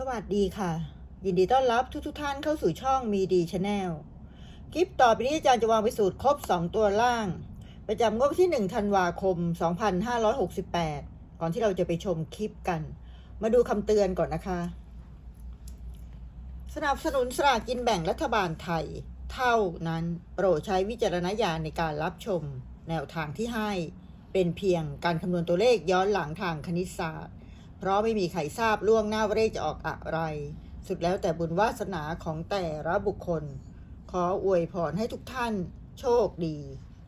สวัสดีค่ะ ยินดีต้อนรับทุกทท่านเข้าสู่ช่องมีดีชาแนลคลิปต่อไปนี้อาจารย์จะวางไปสูตรครบ 2 ตัวล่าง ประจำงวดวันที่ 1 ธันวาคม 2568 ก่อนที่เราจะไปชมคลิปกัน มาดูคำเตือนก่อนนะคะ สนับสนุนสลากกินแบ่งรัฐบาลไทย เท่านั้นโปรดใช้วิจารณญาณในการรับชม แนวทางที่ให้เป็นเพียงการคำนวณตัวเลขย้อนหลังทางคณิตศาสตร์ เพราะไม่มีใครทราบล่วงหน้าว่าเลขจะออกอะไร สุดแล้วแต่บุญวาสนาของแต่ละบุคคล ขออวยพรให้ทุกท่าน โชคดี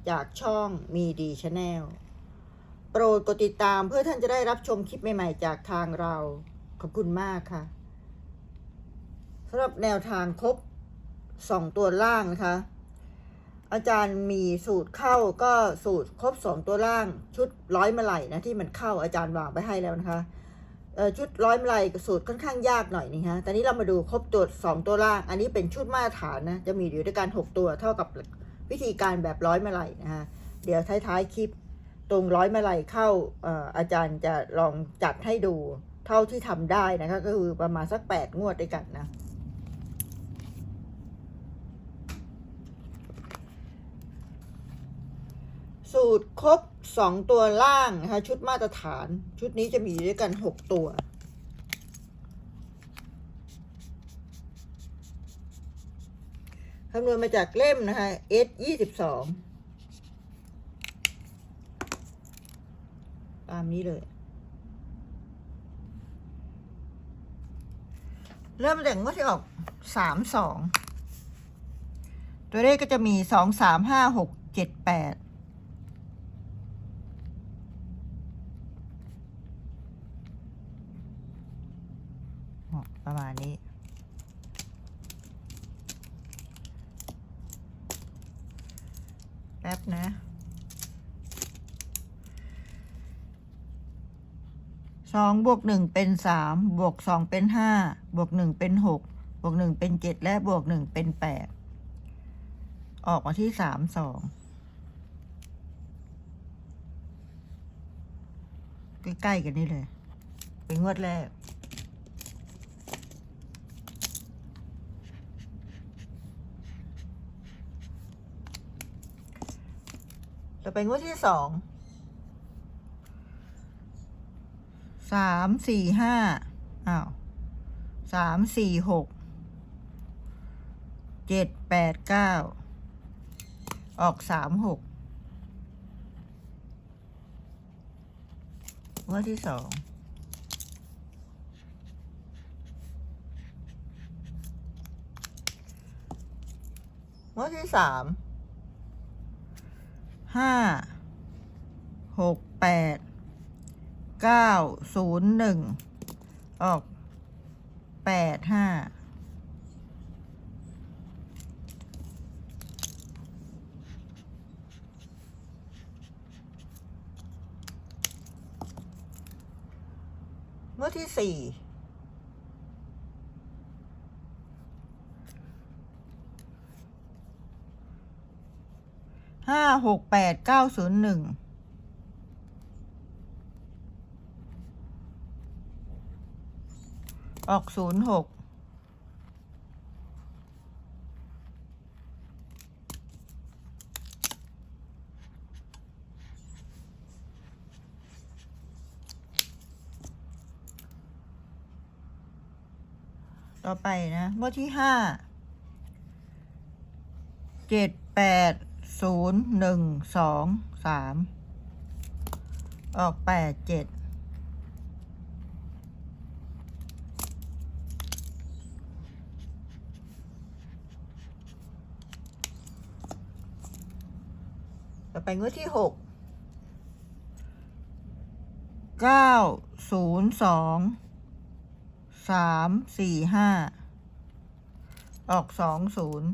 จากช่องมีดีชาแนลโปรดกดติดตามเพื่อท่านจะได้รับชมคลิปใหม่ ๆ จากทางเรา ขอบคุณมากค่ะสำหรับแนวทางครบสองตัวล่างนะคะ อาจารย์มีสูตรเข้าก็สูตรครบสองตัวล่างชุดร้อยมาไหลนะที่มันเข้าอาจารย์วางไปให้แล้วนะคะ ชุดร้อยมาไหลายสูตรค่อนข้างยากหน่อยนี่ฮะตอนนี้เรามาดูครบตัวสองตัวล่าง อันนี้เป็นชุดมาตรฐานนะ จะมีอยู่ด้วยกันหกตัวเท่ากับวิธีการแบบร้อยมาไหลนะฮะเดี๋ยวท้ายๆคลิปตรงร้อยมาไหลเข้าเอ่ออาจารย์จะลองจัดให้ดูเท่าที่ทำได้นะคะก็คือประมาณสักแปดงวดด้วยกันนะ สูตรครบ 2 ตัวล่างนะคะชุดมาตรฐาน ชุดนี้จะมีด้วยกัน 6 ตัว คำนวณมาจากเล่มนะคะ S 22ตามนี้เลย เริ่มแต่งว่าที่ออก 3 2 ตัวเลขก็จะมี 2 3 5 6 7 8 ประมาณนี้ แป๊บนะสองบวกหนึ่งเป็นสามบวกสองเป็นห้าบวกหนึ่งเป็นหกบวกหนึ่งเป็นเจ็ดและบวกหนึ่งเป็นแปดออกมาที่สามสองใกล้ๆกันนี่เลย เป็นงวดแรก ต่อไปงวดที่สอง สาม สี่ ห้า อ้าว สาม สี่ หก เจ็ด แปด เก้า ออกสามหกงวดที่สองงวดที่สาม ห้าหกแปดเก้าศูนย์หนึ่งออกแปดห้าเมื่อที่สี่ หกแปดเก้าศูนย์หนึ่งออกศูนย์หกต่อไปนะงวดที่ห้าเจ็ดแปด ศูนย์หนึ่งสองสามออกแปดเจ็ดต่อไปงวดที่หกเก้าศูนย์สองสามสี่ห้าออกสองศูนย์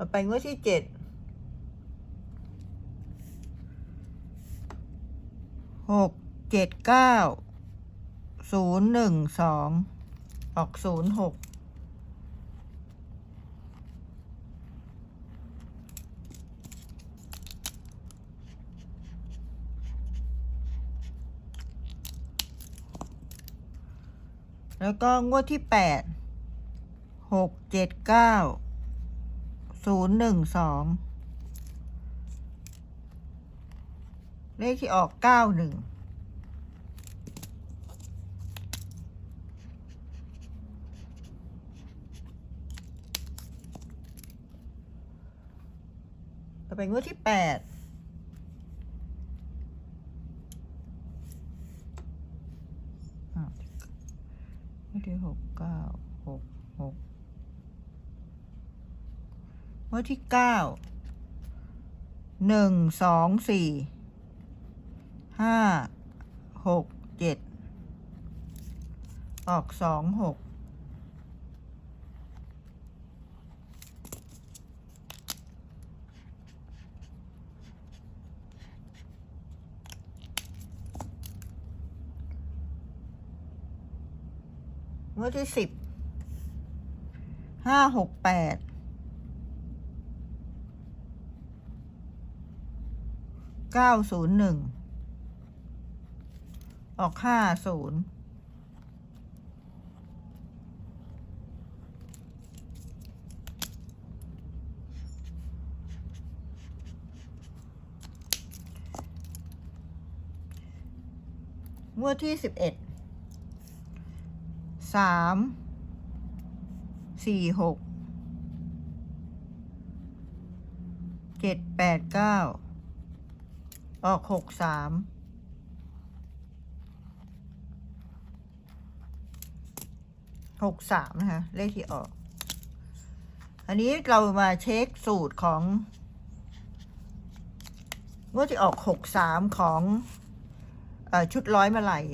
ต่อไปงวดที่เจ็ดหกเจ็ดเก้าศูนย์หนึ่งสองออกศูนย์หกแล้วก็งวดที่แปดหกเจ็ดเก้า ศูนย์หนึ่งสองเลขที่ออกเก้าหนึ่งต่อไปงวดที่แปดอะงวดที่หกเก้าหกหกง วดที่เก้าหนึ่งสองสี่ห้าหกเจ็ดออกสองหกงวดที่สิบห้าหกแปด เก้าศูนย์หนึ่งออกห้าศูนย์งวดที่สิบเอ็ดสามสี่หกเจ็ดแปดเก้า ออกหกสามหกสามนะคะ เลขที่ออก อันนี้เรามาเช็คสูตรของงวดที่ออกหกสามของอชุดร้อยมาลัย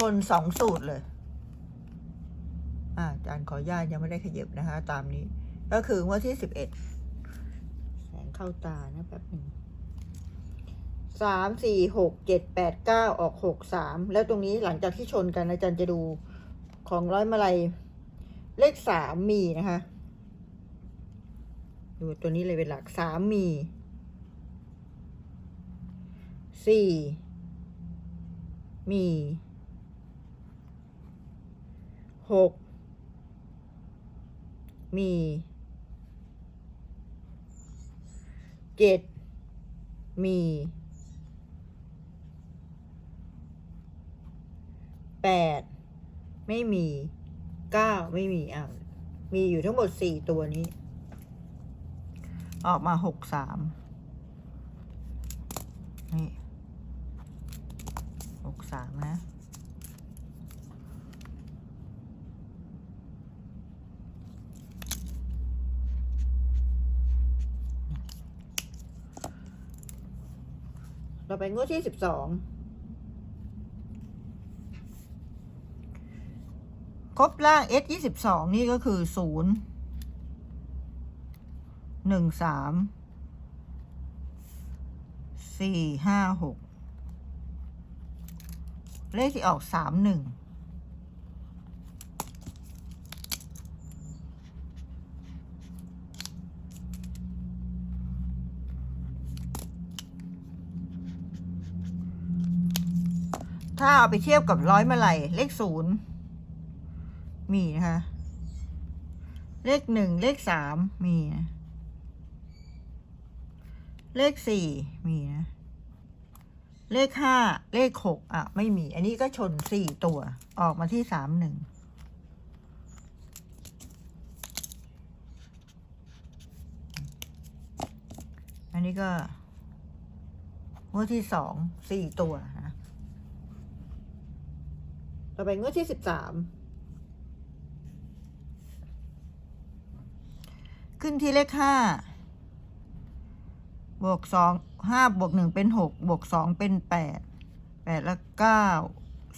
ชนสองสูตรเลยอาจารย์ขออนุญาตยังไม่ได้ขยับนะคะ ตามนี้ ก็คืองวดที่สิบเอ็ดแสงเข้าตานะแป๊บหนึ่งสามสี่หกเจ็ดแปดเก้าออกหกสามแล้วตรงนี้หลังจากที่ชนกันอาจารย์จะดูของร้อยมาลัยเลขสามมีนะคะ ดูตัวนี้เลยเป็นหลักสามมีสี่มี หกมีเจ็ดมีแปดไม่มีเก้าไม่มีอะมีอยู่ทั้งหมดสี่ตัวนี้ ออกมาหกสามนี่หกสามนะ เราไปงวดที่สิบสองครบล่าง S ยี่สิบสองนี่ก็คือศูนย์หนึ่งสามสี่ห้าหกเลขที่ออกสามหนึ่ง ถ้าเอาไปเทียบกับร้อยมาลัยเลขศูนย์มีนะคะ เลขหนึ่งเลขสามมีนะเลขสี่มีนะ เลขห้าเลขหกอะ ไม่มี อันนี้ก็ชนสี่ตัว ออกมาที่สามหนึ่งอันนี้ก็งวดที่สองสี่ตัวนะ ต่อไปงวดที่สิบสามขึ้นที่เลขห้าบวกสองห้าบวกหนึ่งเป็นหกบวกสองเป็นแปดแปดแล้วเก้า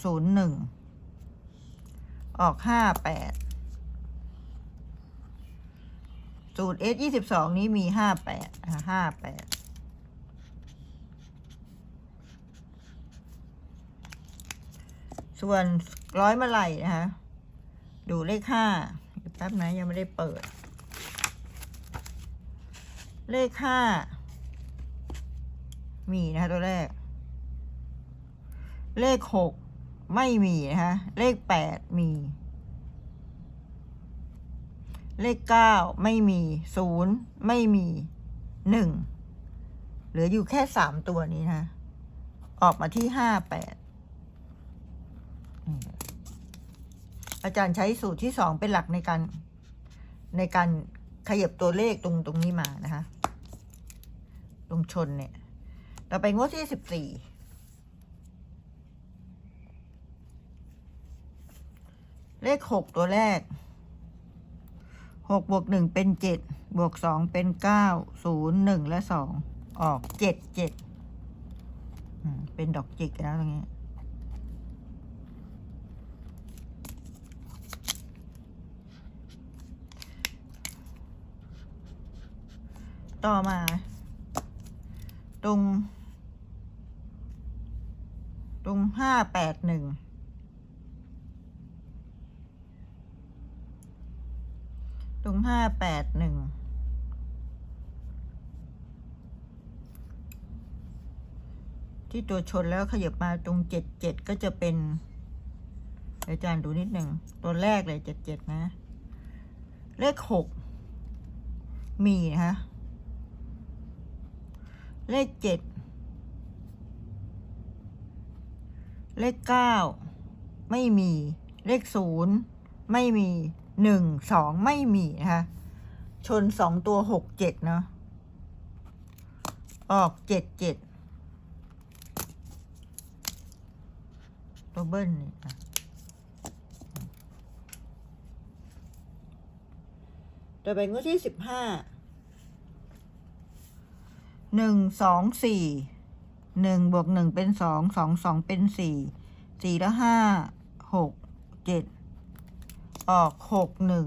ศูนย์หนึ่งออกห้าแปดสูตรเอสยี่สิบสองนี้มีห้าแปดห้าแปด ส่วนร้อยมาลัยนะคะ ดูเลขห้าแป๊บนะยังไม่ได้เปิด เลขห้ามีนะคะตัวแรก เลขหกไม่มีนะคะเลขแปดมี เลขเก้าไม่มีศูนย์ไม่มีหนึ่งเหลืออยู่แค่สามตัวนี้นะ ออกมาที่ห้าแปด อาจารย์ใช้สูตรที่สองเป็นหลักในการ ในการขยับตัวเลขตรงตรงนี้มานะคะ ตรงชนเนี่ย เราไปงวดที่สิบสี่เลขหกตัวแรกหกบวกหนึ่งเป็นเจ็ดบวกสองเป็นเก้าศูนย์หนึ่งและสองออกเจ็ดเจ็ดเป็นดอกจิกแล้วตรงนี้ ต่อมา ตรง ตรงห้าแปดหนึ่งตรงห้าแปดหนึ่งที่ตัวชนแล้วขยับมาตรงเจ็ดเจ็ดก็จะเป็นอาจารย์ดูนิดหนึ่งตัวแรกเลยเจ็ดเจ็ดนะ เลขหกมีนะคะ เลขเจ็ด เลขเก้าไม่มี เลขศูนย์ไม่มีหนึ่งสองไม่มีนะคะชนสองตัวหกเจ็ดเนาะออกเจ็ดเจ็ดตัวเบิ้ลนี่นะต่อไปงวดที่สิบห้า หนึ่งสองสี่หนึ่งบวกหนึ่งเป็นสองสองสองเป็นสี่สี่แล้วห้าหกเจ็ดออกหกหนึ่ง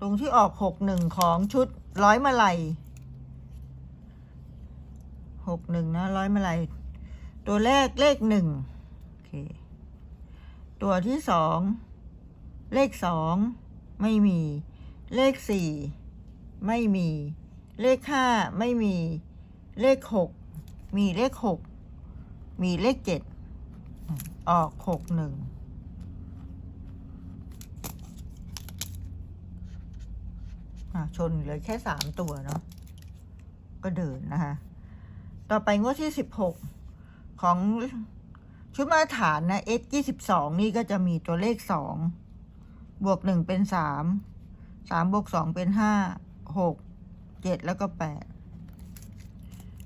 ตรงที่ออกหกหนึ่งของชุดร้อยมาลัยหกหนึ่งนะร้อยมาลัยตัวแรกเลขหนึ่งโอเค ตัวที่สองเลขสองไม่มี เลขสี่ไม่มี เลขห้าไม่มี เลขหกมีเลขหกมีเลขเจ็ดออกหกหนึ่งชนเหลือแค่สามตัวเนาะก็เดินนะคะ ต่อไปงวดที่สิบหกของ ชุดมาตรฐานนะ S ยี่สิบสองนี่ก็จะมีตัวเลขสองบวกหนึ่งเป็นสามสามบวกสองเป็นห้าหกเจ็ดแล้วก็แปด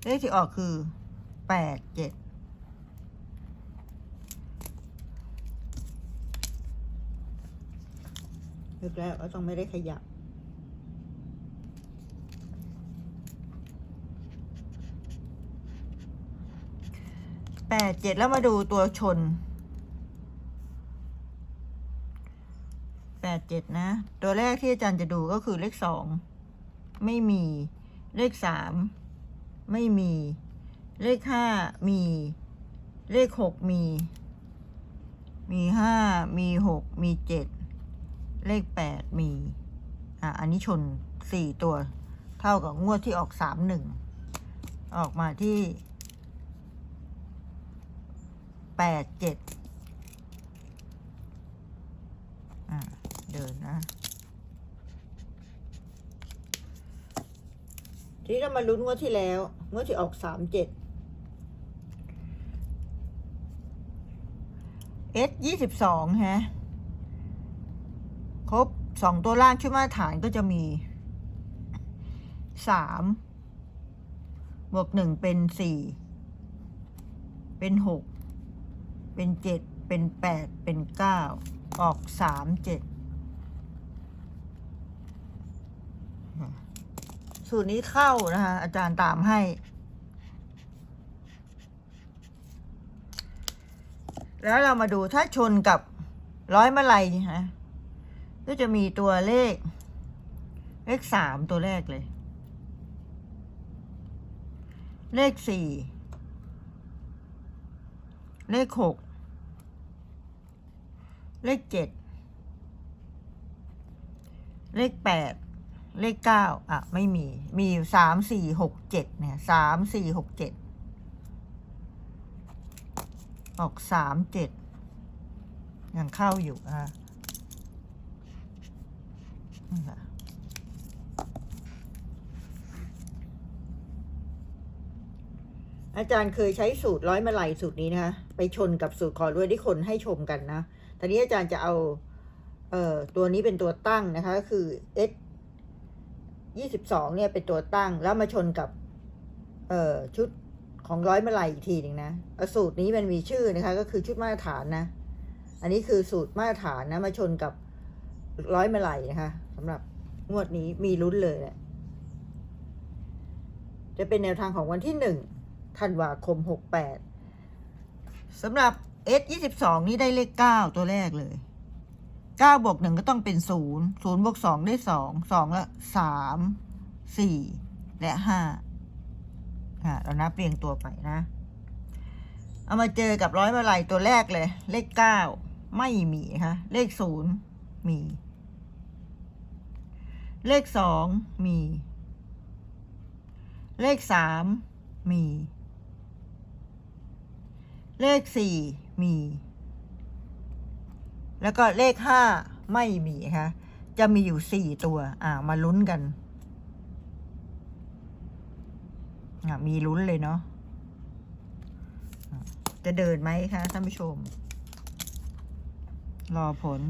เลขที่ออกคือแปดเจ็ดนึกแล้วว่าต้องไม่ได้ขยับ แปดเจ็ดแล้วมาดูตัวชนแปดเจ็ดนะ ตัวแรกที่อาจารย์จะดูก็คือเลขสองไม่มีเลขสามไม่มี เลขห้ามี เลขหกมี มีห้ามีหกมีเจ็ดเลขแปดมี อะ อันนี้ชนสี่ตัว เท่ากับงวดที่ออกสามหนึ่งออกมาที่ แปดเจ็ดอ่าเดินนะทีนี้เรามาลุ้นงวดที่แล้วงวดที่ออกสามเจ็ดเอสยี่สิบสองฮะ ครบสองตัวล่างชุดมาตรฐานก็จะมีสามบวกหนึ่งเป็นสี่เป็นหก เป็นเจ็ดเป็นแปดเป็นเก้าออกสามเจ็ดสูตรนี้เข้านะคะ อาจารย์ตามให้ แล้วเรามาดูถ้าชนกับร้อยมาลัยนะก็จะมีตัวเลข เลขสามตัวแรกเลย เลขสี่เลขหก เลขเจ็ดเลขแปดเลขเก้าอะ ไม่มี มีอยู่สามสี่หกเจ็ดเนี่ยสามสี่หกเจ็ดออกสามเจ็ดยังเข้าอยู่อะอาจารย์เคยใช้สูตรร้อยมาลัยสูตรนี้นะคะไปชนกับสูตรขอรวยที่คนให้ชมกันนะ ตอนนี้อาจารย์จะเอาเอ่อตัวนี้เป็นตัวตั้งนะคะก็คือ S ยี่สิบสองเนี่ยเป็นตัวตั้งแล้วมาชนกับ เอ่อชุดของร้อยมาลัยอีกทีหนึ่งนะสูตรนี้มันมีชื่อนะคะ ก็คือชุดมาตรฐานนะ อันนี้คือสูตรมาตรฐานนะมาชนกับร้อยมาลัยนะคะสำหรับงวดนี้มีลุ้นเลยแหละจะเป็นแนวทางของวันที่หนึ่งธันวาคมหกแปดสำหรับ S ยี่สิบสองนี่ได้เลขเก้าตัวแรกเลยเก้าบวกหนึ่งก็ต้องเป็นศูนย์ศูนย์บวกสองได้สองสองละสามสี่และห้าอ่าเรานับเรียงตัวไปนะ เอามาเจอกับร้อยมาลัยตัวแรกเลย เลขเก้าไม่มีนะคะเลขศูนย์มี เลขสองมี เลขสามมี เลขสี่ มี แล้วก็เลขห้าไม่มีนะคะจะมีอยู่สี่ตัว อ่า มาลุ้นกัน อ่ามีลุ้นเลยเนาะอะจะเดินไหมคะท่านผู้ชม รอผล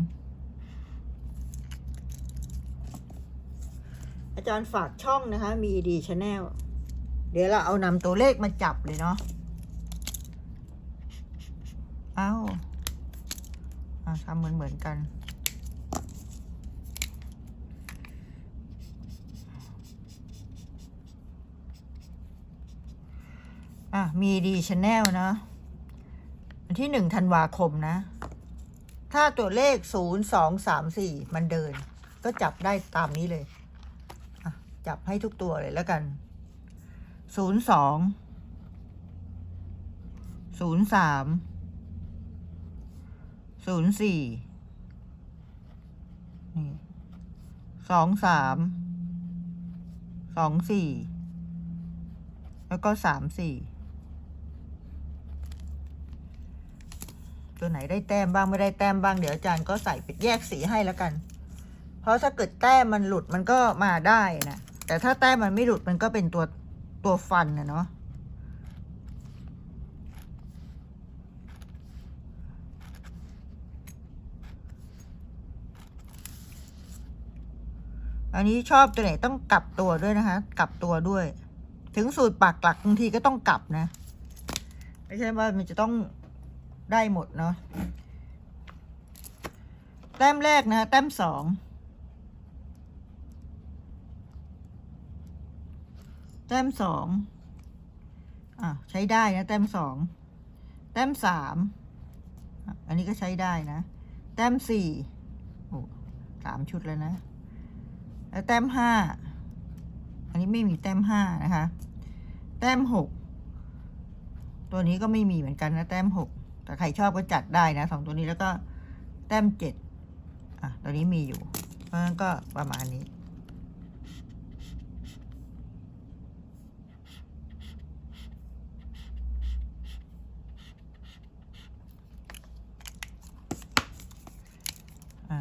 อาจารย์ฝากช่องนะคะ มีดีชาแนล เดี๋ยวเราเอานำตัวเลขมาจับเลยเนาะ เอาอะทำเหมือนเหมือนกัน อะ มีดีชาแนลนะวันที่หนึ่งธันวาคมนะ ถ้าตัวเลขศูนย์สองสามสี่มันเดิน ก็จับได้ตามนี้เลย จับให้ทุกตัวเลยแล้วกันศูนย์สองศูนย์สาม ศูนย์สี่นี่สองสามสองสี่แล้วก็สามสี่ตัวไหนได้แต้มบ้างไม่ได้แต้มบ้างเดี๋ยวอาจารย์ก็ใส่ปิดแยกสีให้แล้วกัน เพราะถ้าเกิดแต้มมันหลุดมันก็มาได้นะแต่ถ้าแต้มมันไม่หลุดมันก็เป็นตัวตัวฟันนะเนาะ อันนี้ชอบตัวไหนต้องกลับตัวด้วยนะคะ กลับตัวด้วย ถึงสูตรปากหลักบางทีก็ต้องกลับนะ ไม่ใช่ว่ามันจะต้องได้หมดเนาะแต้มแรกนะแต้มสองแต้มสองอะใช้ได้นะแต้มสองแต้มสามอันนี้ก็ใช้ได้นะ แต้มสี่โอ้สามชุดแล้วนะ แล้วแต้มห้าอันนี้ไม่มีแต้มห้านะคะ แต้มหกตัวนี้ก็ไม่มีเหมือนกันนะแต้มหกแต่ใครชอบก็จัดได้นะสองตัวนี้แล้วก็แต้มเจ็ดอะตัวนี้มีอยู่ เพราะฉะนั้นก็ประมาณนี้อะ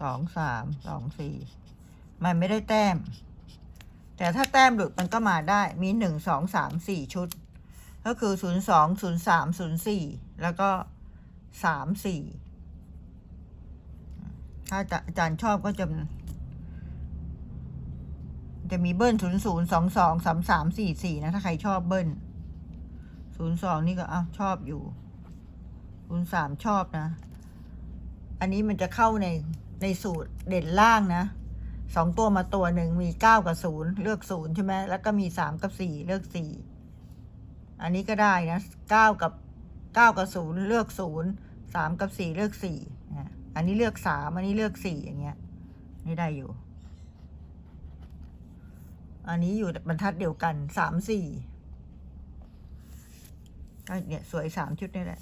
สองสามสองสี่ มันไม่ได้แต้ม แต่ถ้าแต้มหลุดมันก็มาได้มีหนึ่งสองสามสี่ชุด ก็คือศูนย์สองศูนย์สามศูนย์สี่แล้วก็สามสี่ถ้าอาจารย์ชอบก็จะ จะมีเบิ้ลศูนย์ศูนย์สองสองสามสามสี่สี่นะ ถ้าใครชอบเบิ้ลศูนย์สองนี่ก็อ้าวชอบอยู่ศูนย์สามชอบนะ อันนี้มันจะเข้าในในสูตรเด่นล่างนะ สองตัวมาตัวหนึ่งมีเก้ากับศูนย์เลือกศูนย์ใช่ไหมแล้วก็มีสามกับสี่เลือกสี่อันนี้ก็ได้นะเก้ากับเก้ากับศูนย์เลือกศูนย์สามกับสี่เลือกสี่นะอันนี้เลือกสามอันนี้เลือกสี่อย่างเงี้ย นี่ได้อยู่ อันนี้อยู่บรรทัดเดียวกันสามสี่ก็เนี่ยสวยสามชุดนี่แหละ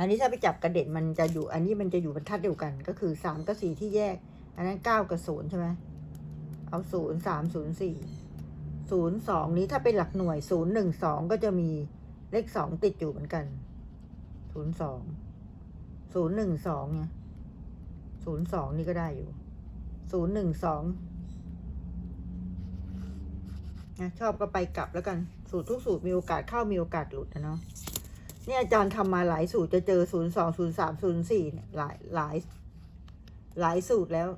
อันนี้ถ้าไปจับกระเด็นมันจะอยู่ อันนี้มันจะอยู่บรรทัดเดียวกัน ก็คือสามกับสี่ที่แยก อันนั้นเก้ากับศูนย์ใช่ไหมเอาศูนย์สามศูนย์สี่ศูนย์สองนี้ถ้าเป็นหลักหน่วยศูนย์หนึ่งสองก็จะมีเลขสองติดอยู่เหมือนกันศูนย์สองศูนย์หนึ่งสองเนี่ยศูนย์สองนี่ก็ได้อยู่ศูนย์หนึ่งสองนะชอบก็ไปกลับแล้วกัน สูตรทุกสูตรมีโอกาสเข้ามีโอกาสหลุดนะเนาะ เนี่ยอาจารย์ทำมาหลายสูตรจะเจอศูนย์สองศูนย์สามศูนย์สี่เนี่ยหลายหลายหลายสูตรแล้ว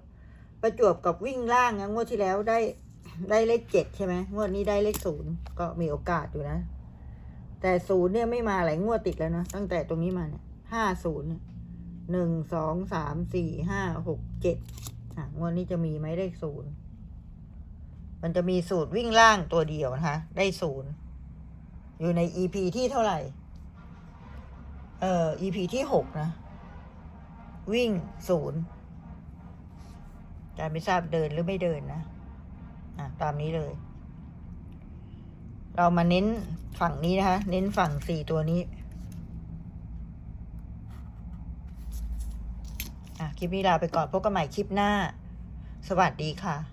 ประจวบกับวิ่งล่างนะงวดที่แล้วได้ได้เลขเจ็ดใช่ไหมงวดนี้ได้เลขศูนย์ก็มีโอกาสอยู่นะ แต่ศูนย์เนี่ยไม่มาหลายงวดติดแล้วนะตั้งแต่ตรงนี้มาเนี่ยห้าศูนย์หนึ่งสองสามสี่ห้าหกเจ็ดอะงวดนี้จะมีไหมเลขศูนย์มันจะมีสูตรวิ่งล่างตัวเดียวนะคะ ได้ศูนย์อยู่ใน EP ที่เท่าไหร่ เอ่อ EP ที่หกนะ วิ่งศูนย์อาจารย์ไม่ทราบเดินหรือไม่เดินนะ อะ ตามนี้เลย เรามาเน้นฝั่งนี้นะคะ เน้นฝั่งสี่ตัวนี้ อะ คลิปนี้ลาไปก่อนพบกันใหม่คลิปหน้า สวัสดีค่ะ